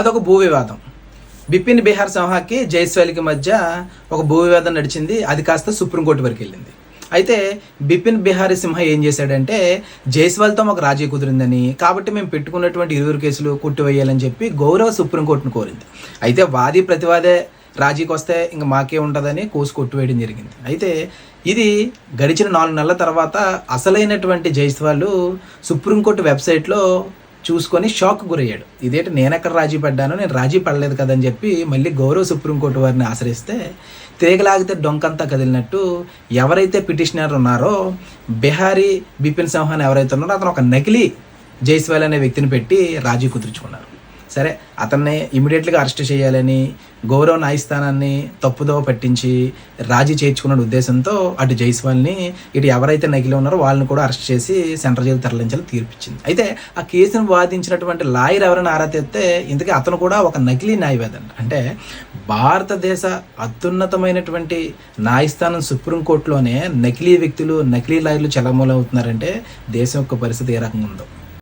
అదొక భూ వివాదం. బిపిన్ బీహార్ సింహాకి జైస్వాల్కి మధ్య ఒక భూ వివాదం నడిచింది. అది కాస్త సుప్రీంకోర్టు వరకు వెళ్ళింది. అయితే బిపిన్ బిహారీ సింహ ఏం చేశాడంటే జైస్వాల్తో మాకు రాజీ కుదిరిందని కాబట్టి మేము పెట్టుకున్నటువంటి ఇరువురు కేసులు కొట్టివేయాలని చెప్పి గౌరవ సుప్రీంకోర్టును కోరింది. అయితే వాది ప్రతివాదే రాజీకి వస్తే ఇంకా మాకే ఉంటుందని కోసు కొట్టివేయడం జరిగింది. అయితే ఇది గడిచిన నాలుగు నెలల తర్వాత అసలైనటువంటి జైస్వాల్ సుప్రీంకోర్టు వెబ్సైట్లో చూసుకొని షాక్ గురయ్యాడు. ఇదేంటి నేను ఎక్కడ రాజీ పడ్డాను నేను రాజీ పడలేదు కదని చెప్పి మళ్ళీ గౌరవ సుప్రీంకోర్టు వారిని ఆశ్రయిస్తే తీగలాగితే డొంకంతా కదిలినట్టు ఎవరైతే పిటిషనర్ ఉన్నారో బిహారీ బిపిన్ సింహాన్ ఎవరైతే ఉన్నారో అతను ఒక నకిలీ జైస్వాల్ అనే వ్యక్తిని పెట్టి రాజీ కుదుర్చుకున్నారు. సరే అతన్ని ఇమీడియట్గా అరెస్ట్ చేయాలని గౌరవ న్యాయస్థానాన్ని తప్పుదోవ పట్టించి రాజీ చేర్చుకున్న ఉద్దేశంతో అటు జైస్వాల్ని ఇటు ఎవరైతే నకిలీ ఉన్నారో వాళ్ళని కూడా అరెస్ట్ చేసి సెంట్రల్ జైలు తరలించాలని తీర్పిచ్చింది. అయితే ఆ కేసును వాదించినటువంటి లాయర్ ఎవరైనా ఆరా తెస్తే ఇంతకీ అతను కూడా ఒక నకిలీ న్యాయవేదండి అంటే. భారతదేశ అత్యున్నతమైనటువంటి న్యాయస్థానం సుప్రీంకోర్టులోనే నకిలీ వ్యక్తులు నకిలీ లాయర్లు చలమూలవుతున్నారంటే దేశం యొక్క పరిస్థితి ఏ రకంగా ఉందో.